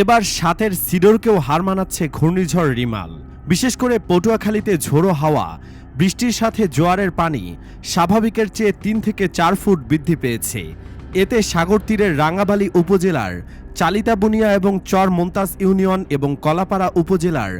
এবার সাতের সিডরকেও হার মানাচ্ছে ঘূর্ণিঝড় রিমাল। বিশেষ করে পটুয়াখালীতে ঝোড়ো হাওয়া, বৃষ্টির সাথে জোয়ারের পানি স্বাভাবিকের চেয়ে তিন থেকে চার ফুট বৃদ্ধি পেয়েছে। এতে সাগর তীরের রাঙ্গাবালী উপজেলার চালিতাবুনিয়া এবং চর মন্তাজ ইউনিয়ন এবং কলাপাড়া উপজেলার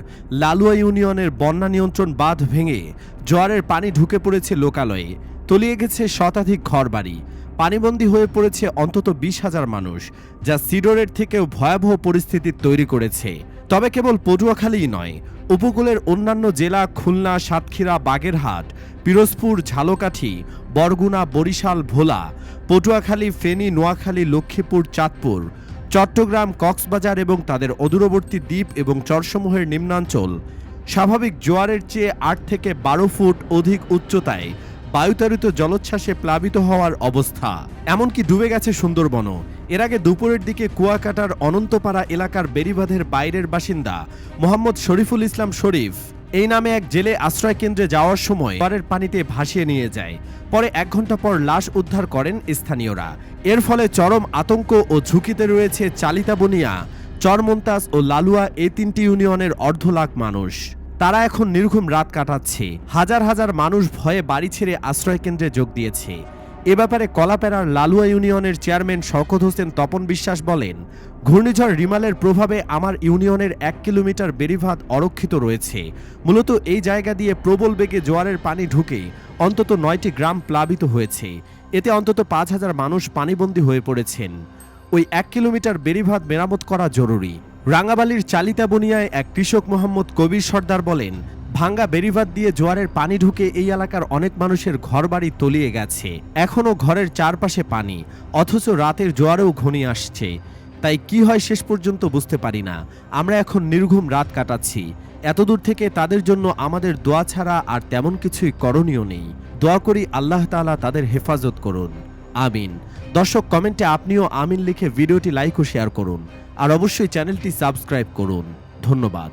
লালুয়া ইউনিয়নের বন্যা নিয়ন্ত্রণ বাঁধ ভেঙে জোয়ারের পানি ঢুকে পড়েছে লোকালয়ে। তলিয়ে গেছে শতাধিক ঘরবাড়ি। পানিবন্দী হয়ে পড়েছে অন্তত বিশ হাজার মানুষ, যা সিডরের থেকেও ভয়াবহ পরিস্থিতি তৈরি করেছে। তবে কেবল পটুয়াখালীই নয়, উপকূলের অন্যান্য জেলা খুলনা, সাতক্ষীরা, বাগেরহাট, পিরোজপুর, ঝালকাঠি, বরগুনা, বরিশাল, ভোলা, পটুয়াখালী, ফেনী, নোয়াখালী, লক্ষ্মীপুর, চাঁদপুর, চট্টগ্রাম, কক্সবাজার এবং তাদের অদূরবর্তী দ্বীপ এবং চরসমূহের নিম্নাঞ্চল। স্বাভাবিক জোয়ারের চেয়ে আট থেকে বারো ফুট অধিক উচ্চতায় বায়ুতাড়িত জলোচ্ছ্বাসে প্লাবিত হওয়ার অবস্থা। এমনকি ডুবে গেছে সুন্দরবনও। এর আগে দুপুরের দিকে কুয়াকাটার অনন্তপাড়া এলাকার বেরিবাঁধের বাইরের বাসিন্দা মোহাম্মদ শরীফুল ইসলাম শরীফ এই নামে এক জেলে আশ্রয় কেন্দ্রে যাওয়ার সময় জোয়ারের পানিতে ভাসিয়ে নিয়ে যায়। পরে এক ঘণ্টা পর লাশ উদ্ধার করেন স্থানীয়রা। এর ফলে চরম আতঙ্ক ও ঝুঁকিতে রয়েছে চালিতাবনিয়া চরমন্তাস ও লালুয়া এই তিনটি ইউনিয়নের অর্ধ লাখ মানুষ। তারা এখন নির্ঘুম রাত কাটাচ্ছে। হাজার হাজার মানুষ ভয়ে বাড়ি ছেড়ে আশ্রয় কেন্দ্রে যোগ দিয়েছে। এ ব্যাপারে কলাপেরার লালুয়া ইউনিয়নের চেয়ারম্যান শওকত হোসেন তপন বিশ্বাস বলেন, ঘূর্ণিঝড় রিমালের প্রভাবে আমার ইউনিয়নের এক কিলোমিটার বেড়িভাত অরক্ষিত রয়েছে। মূলত এই জায়গা দিয়ে প্রবল বেগে জোয়ারের পানি ঢুকে অন্তত নয়টি গ্রাম প্লাবিত হয়েছে। এতে অন্তত পাঁচ হাজার মানুষ পানিবন্দী হয়ে পড়েছেন। ওই এক কিলোমিটার বেড়িভাত মেরামত করা জরুরি। রাঙ্গাবালির চালিতাবনিয়ায় এক কৃষক মোহাম্মদ কবির সর্দার বলেন, ভাঙ্গা বেড়িভাত দিয়ে জোয়ারের পানি ঢুকে এই এলাকার অনেক মানুষের ঘরবাড়ি তলিয়ে গেছে। এখনও ঘরের চারপাশে পানি, অথচ রাতের জোয়ারেও ঘনিয়ে আসছে। তাই কি হয় শেষ পর্যন্ত বুঝতে পারি না। আমরা এখন নির্ঘুম রাত কাটাচ্ছি। এতদূর থেকে তাদের জন্য আমাদের দোয়া ছাড়া আর তেমন কিছুই করণীয় নেই। দোয়া করি আল্লাহ তাআলা তাদের হেফাজত করুন। আমিন। দর্শক, কমেন্টে আপনিও আমিন লিখে ভিডিওটি লাইক ও শেয়ার করুন। আর অবশ্যই চ্যানেলটি সাবস্ক্রাইব করুন। ধন্যবাদ।